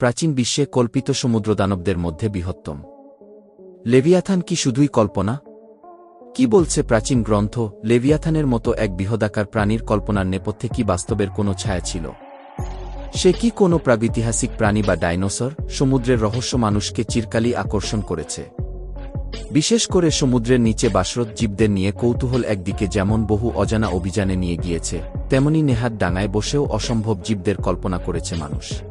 প্রাচীন বিশ্বে কল্পিত সমুদ্রদানবদের মধ্যে বৃহত্তম। লেভিয়াথান কি শুধুই কল্পনা? কি বলছে প্রাচীন গ্রন্থ? লেভিয়াথানের মতো এক বৃহদাকার প্রাণীর কল্পনার নেপথ্যে কি বাস্তবের কোনো ছায়া ছিল? সে কি কোনো প্রাগৈতিহাসিক প্রাণী বা ডাইনোসর? সমুদ্রের রহস্য মানুষকে চিরকালই আকর্ষণ করেছে। বিশেষ করে সমুদ্রের নিচে বাসরত জীবদের নিয়ে কৌতূহল একদিকে যেমন বহু অজানা অভিযানে নিয়ে গিয়েছে, তেমনি নেহাত ডাঙায় বসেও অসম্ভব জীবদের কল্পনা করেছে মানুষ।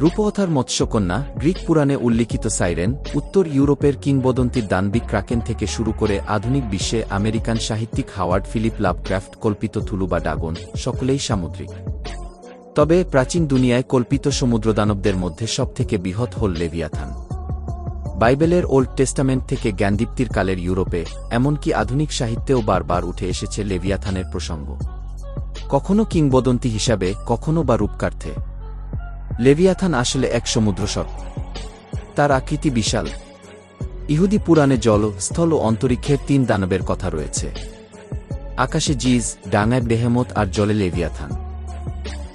রূপকথার মৎস্যকন্যা গ্রিক পুরাণে উল্লিখিত সাইরেন উত্তর ইউরোপের কিংবদন্তির দানবিক ক্রাকেন থেকে শুরু করে আধুনিক বিশ্বে আমেরিকান সাহিত্যিক হাওয়ার্ড ফিলিপ লাভক্রাফট কল্পিত থুলু বা ডাগন সকলেই সামুদ্রিক। তবে প্রাচীন দুনিয়ায় কল্পিত সমুদ্রদানবদের মধ্যে সবথেকে বৃহৎ হল লেভিয়াথান। বাইবেলের ওল্ড টেস্টামেন্ট থেকে জ্ঞানদীপ্তির কালের ইউরোপে এমনকি আধুনিক সাহিত্যেও বারবার উঠে এসেছে লেভিয়াথানের প্রসঙ্গ। কখনো কিংবদন্তি হিসাবে, কখনো বা রূপকার্থে। লেভিয়াথান আসলে এক সমুদ্র সর্প তার আকৃতি বিশাল। ইহুদি পুরাণে জল, স্থল ও অন্তরিক্ষের তিন দানবের কথা রয়েছে। আকাশে জিজ, ডাঙায় বেহেমত আর জলে লেভিয়াথান।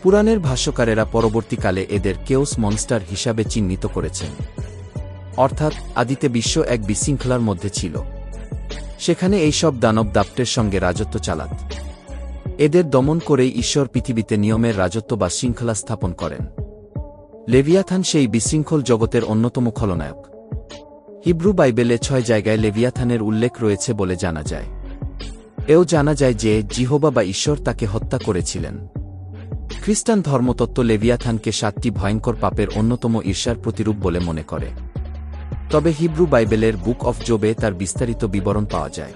পুরাণের ভাষ্যকারেরা পরবর্তীকালে এদের কেউস মনস্টার হিসাবে চিহ্নিত করেছেন। অর্থাৎ, আদিতে বিশ্ব এক বিশৃঙ্খলার মধ্যে ছিল। সেখানে এইসব দানব দাপ্টের সঙ্গে রাজত্ব চালাত। এদের দমন করেই ঈশ্বর পৃথিবীতে নিয়মের রাজত্ব বা শৃঙ্খলা স্থাপন করেন। লেভিয়াথান সেই বিশৃঙ্খল জগতের অন্যতম খলনায়ক। হিব্রু বাইবেলে ছয় জায়গায় লেভিয়াথানের উল্লেখ রয়েছে বলে জানা যায়। এও জানা যায় যে, জিহোবা বা ঈশ্বর তাকে হত্যা করেছিলেন। খ্রিস্টান ধর্মতত্ত্ব লেভিয়াথানকে সাতটি ভয়ঙ্কর পাপের অন্যতম ঈর্ষার প্রতিরূপ বলে মনে করে। তবে হিব্রু বাইবেলের বুক অফ জোবে তার বিস্তারিত বিবরণ পাওয়া যায়।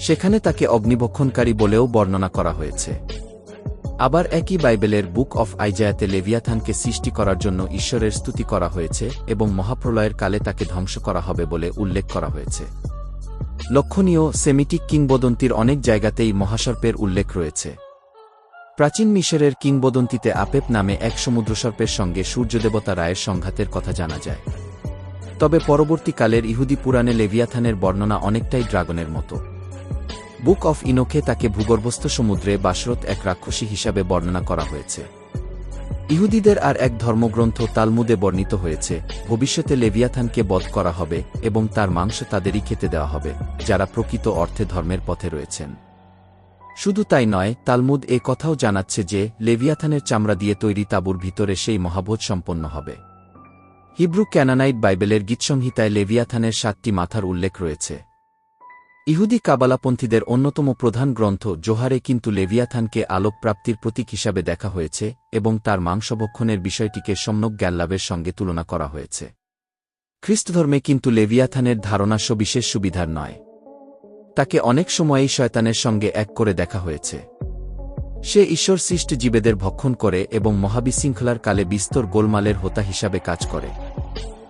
সেখানে তাকে অগ্নিবক্ষণকারী বলেও বর্ণনা করা হয়েছে। আবার একই বাইবেলের বুক অফ আইজায়াতে লেভিয়াথানকে সৃষ্টি করার জন্য ঈশ্বরের স্তুতি করা হয়েছে এবং মহাপ্রলয়ের কালে তাকে ধ্বংস করা হবে বলে উল্লেখ করা হয়েছে। লক্ষণীয় সেমিটিক কিংবদন্তির অনেক জায়গাতেই মহাসর্পের উল্লেখ রয়েছে। প্রাচীন মিশরের কিংবদন্তিতে আপেপ নামে এক সমুদ্রসর্পের সঙ্গে সূর্যদেবতা রায়ের সংঘাতের কথা জানা যায়। তবে পরবর্তীকালের ইহুদি পুরাণে লেভিয়াথানের বর্ণনা অনেকটাই ড্রাগনের মতো। বুক অফ ইনোকে তাকে ভূগর্ভস্থ সমুদ্রে বাসরত এক রাক্ষসী হিসাবে বর্ণনা করা হয়েছে। ইহুদিদের আর এক ধর্মগ্রন্থ তালমুদে বর্ণিত হয়েছে, ভবিষ্যতে লেভিয়াথানকে বধ করা হবে এবং তার মাংস তাদেরই খেতে দেওয়া হবে, যারা প্রকৃত অর্থে ধর্মের পথে রয়েছেন। শুধু তাই নয়, তালমুদ এ কথাও জানাচ্ছে যে, লেভিয়াথানের চামড়া দিয়ে তৈরি তাঁবুর ভিতরে সেই মহাবোধ সম্পন্ন হবে। হিব্রু ক্যানানাইট বাইবেলের গীতসংহিতায় লেভিয়াথানের সাতটি মাথার উল্লেখ রয়েছে। ইহুদি কাবালাপন্থীদের অন্যতম প্রধান গ্রন্থ জোহারে কিন্তু লেভিয়াথানকে আলোক প্রাপ্তির প্রতীক হিসাবে দেখা হয়েছে এবং তার মাংসভক্ষণের বিষয়টিকে সম্যক জ্ঞানলাভের সঙ্গে তুলনা করা হয়েছে। খ্রিস্টধর্মে কিন্তু লেভিয়াথানের ধারণা সবিশেষ সুবিধার নয়। তাকে অনেক সময়েই শয়তানের সঙ্গে এক করে দেখা হয়েছে। সে ঈশ্বর সৃষ্ট জীবেদের ভক্ষণ করে এবং মহাবিশৃঙ্খলার কালে বিস্তর গোলমালের হোতা হিসাবে কাজ করে।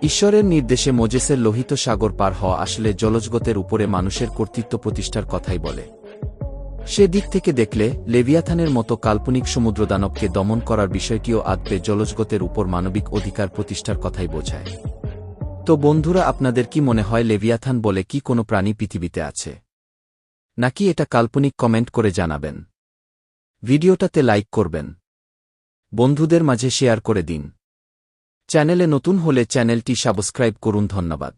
ঈশ্বরের নির্দেশে মোজেসের লোহিত সাগর পার হওয়া আসলে জলজগতের উপরে মানুষের কর্তৃত্ব প্রতিষ্ঠার কথাই বলে। সে দিক থেকে দেখলে, লেভিয়াথানের মতো কাল্পনিক সমুদ্রদানবকে দমন করার বিষয়টিও আদপে জলজগতের উপর মানবিক অধিকার প্রতিষ্ঠার কথাই বোঝায়। তো বন্ধুরা, আপনাদের কি মনে হয় লেভিয়াথান বলে কি কোনো প্রাণী পৃথিবীতে আছে? নাকি এটা কাল্পনিক কমেন্ট করে জানাবেন। ভিডিওটাতে লাইক করবেন। বন্ধুদের মাঝে শেয়ার করে দিন। চ্যানেলে নতুন হলে চ্যানেলটি সাবস্ক্রাইব করুন ধন্যবাদ।